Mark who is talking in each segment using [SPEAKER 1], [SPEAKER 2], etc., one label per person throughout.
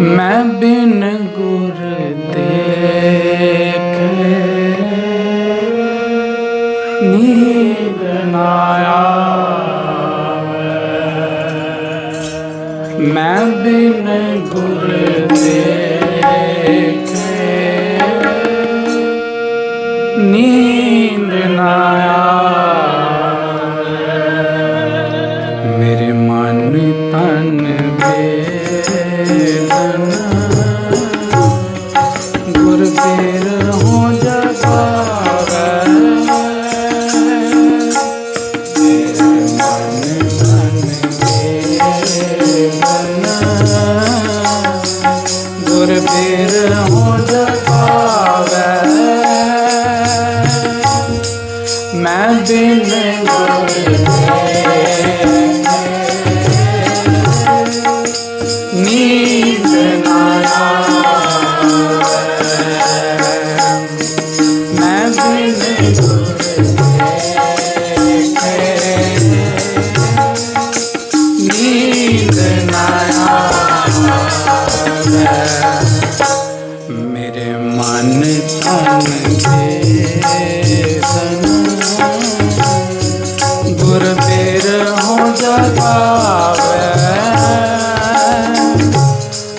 [SPEAKER 1] ਮੈਂ ਬਿਨ ਗੁਰ ਦੇਖੇ ਨੀਂਦ ਨਾ ਆਵੇ। ਮੈਂ ਬਿਨ ਗੁਰ ਦੇਖੇ ਮੈਂ ਬਿਨ ਗੁਰ ਨੀਂਦ ਨਾ ਮੈਂ ਬਿਨ ਗੁਰ ਨੀਂਦ ਨਾ ਮੇਰੇ ਮਨ ਤਨ ਦੇ ਗੁਰ ਤੇਰ ਹੋ ਜਗਾਵੇ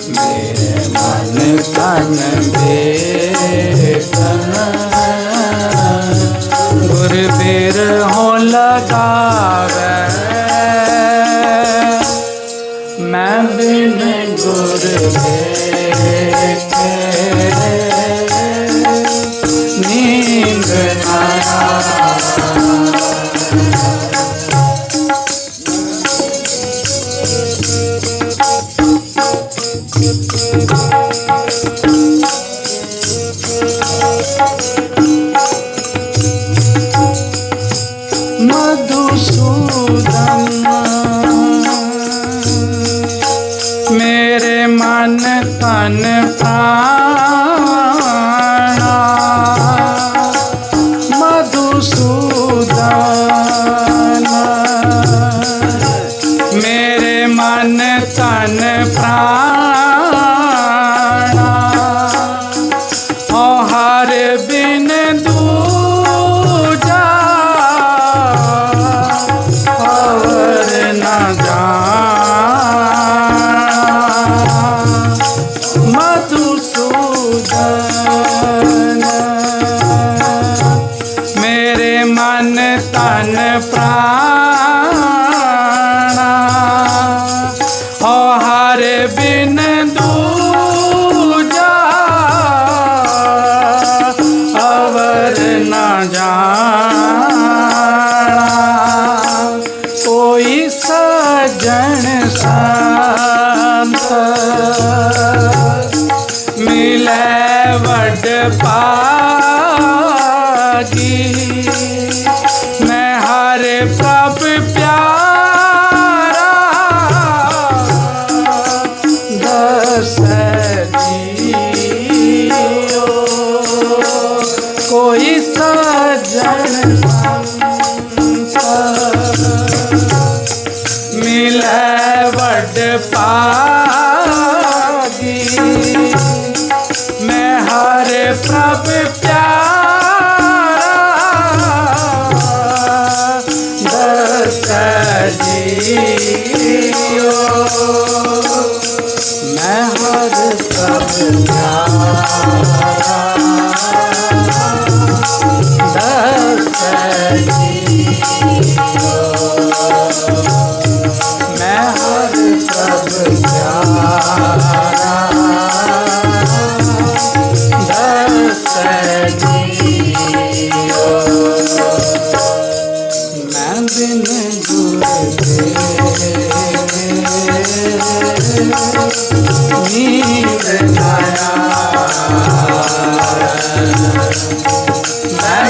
[SPEAKER 1] ਮੇਰੇ ਮਨ ਤਨ ਦੇ ਗੁਰ ਤੇਰ ਹੋ ਲਗਾਵੇ। ਮੈਂ ਬਿਨ ਗੁਰ ਦੇਖੇ ಗೋತಮ್ಮ ਮੈਂ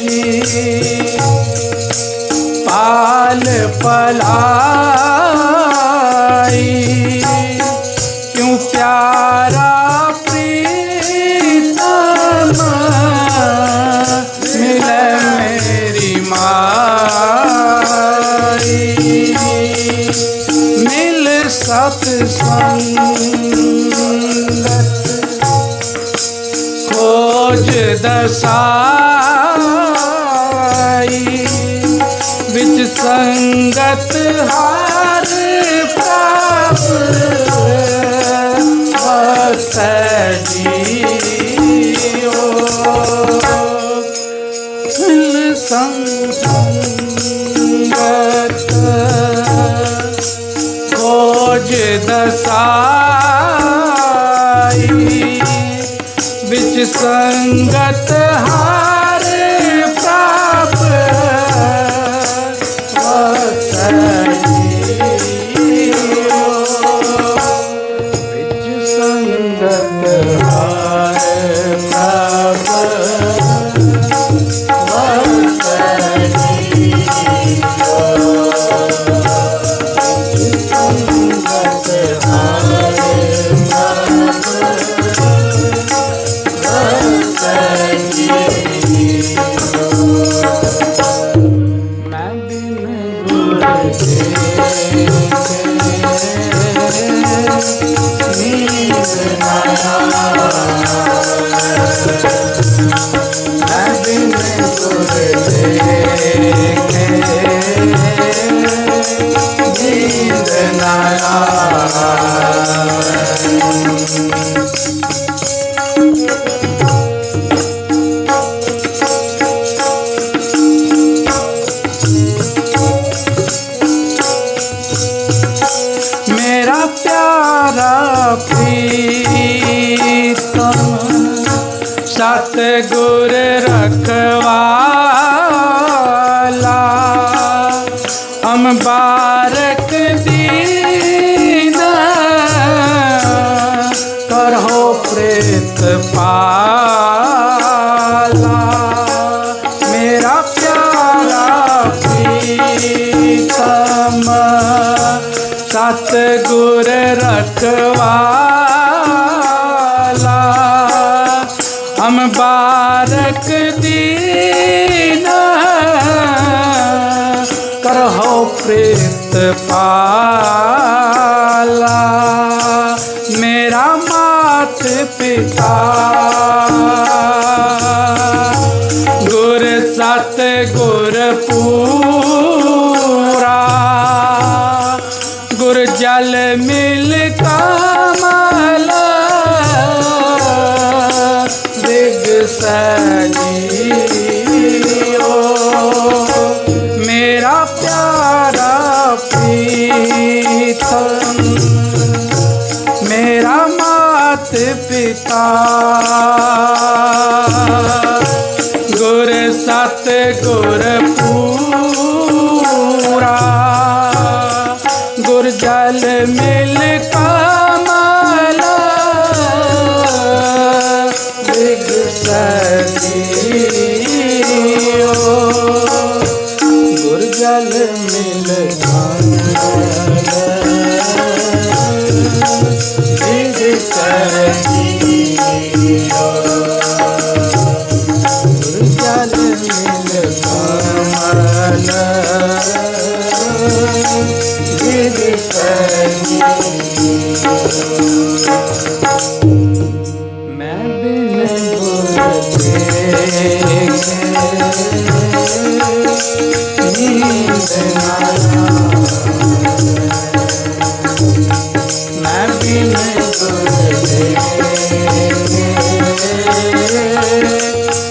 [SPEAKER 1] जी पाल पला ਦਸਾਈ ਵਿੱਚ ਸੰਗਤ ਹਰ ਪ੍ਰਭ ਵਸਜੀਓ ਮਿਲ ਸੰਗਤ ਖੋਜ ਦਸਾਈ ਵਿੱਚ ਸਤ ਗੁਰ ਰਖਵਾਲਾ। ਅੰਬਾਰਕ ਦੀਨਾ ਕਰੋ ਪ੍ਰੇਤ ਪਾਲਾ। ਮੇਰਾ ਪਿਆਰਾ ਪ੍ਰੀਤਮ ਸਤ ਰਖਵਾਲਾ। ਪ੍ਰੀਤ ਪਾਲਾ। ਮੇਰਾ ਮਾਤ ਪਿਤਾ। ਗੁਰ ਸਤ ਗੁਰ ਪੂਰਾ। ਗੁਰ ਜਲ ਮਿਲ ਕਮਲ। ਦਿਗ ਸਜੀਓ ਪਿਤਾ ਮੈਂ ਬਿਨ ਗੁਰ ਦੇ ਨੀਂਦ ਮੈਂ ਬਿਨ ਗੁਰ ਦੇ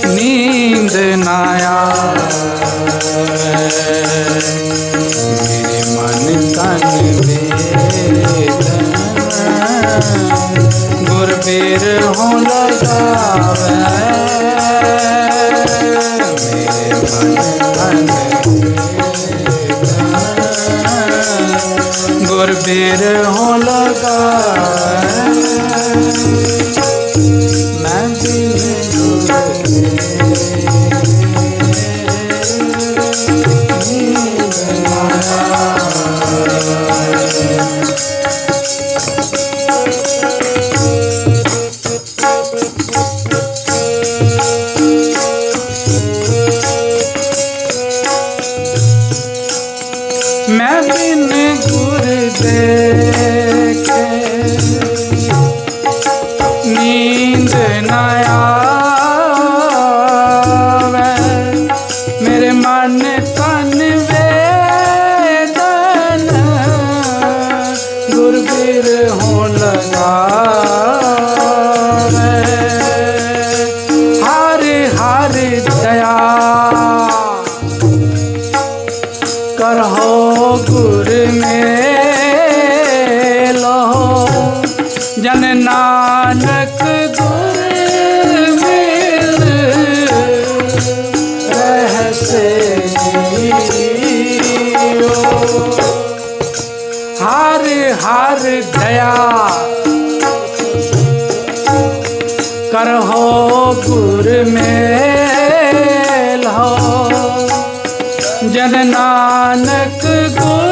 [SPEAKER 1] ਨੀਂਦ ਨਾ ਆਵੇ। ਮੇਰੇ ਮਨ ਤਨ ਵੇਦਨ ਗੁਰ ਬੇਰ ਹੋ ਮੇਰੇ ਮਨ ਤਨ ਗੁਰ ਬੇਰ ਹੋ नींद नया गया करहो गुर में हो जन नानक गुर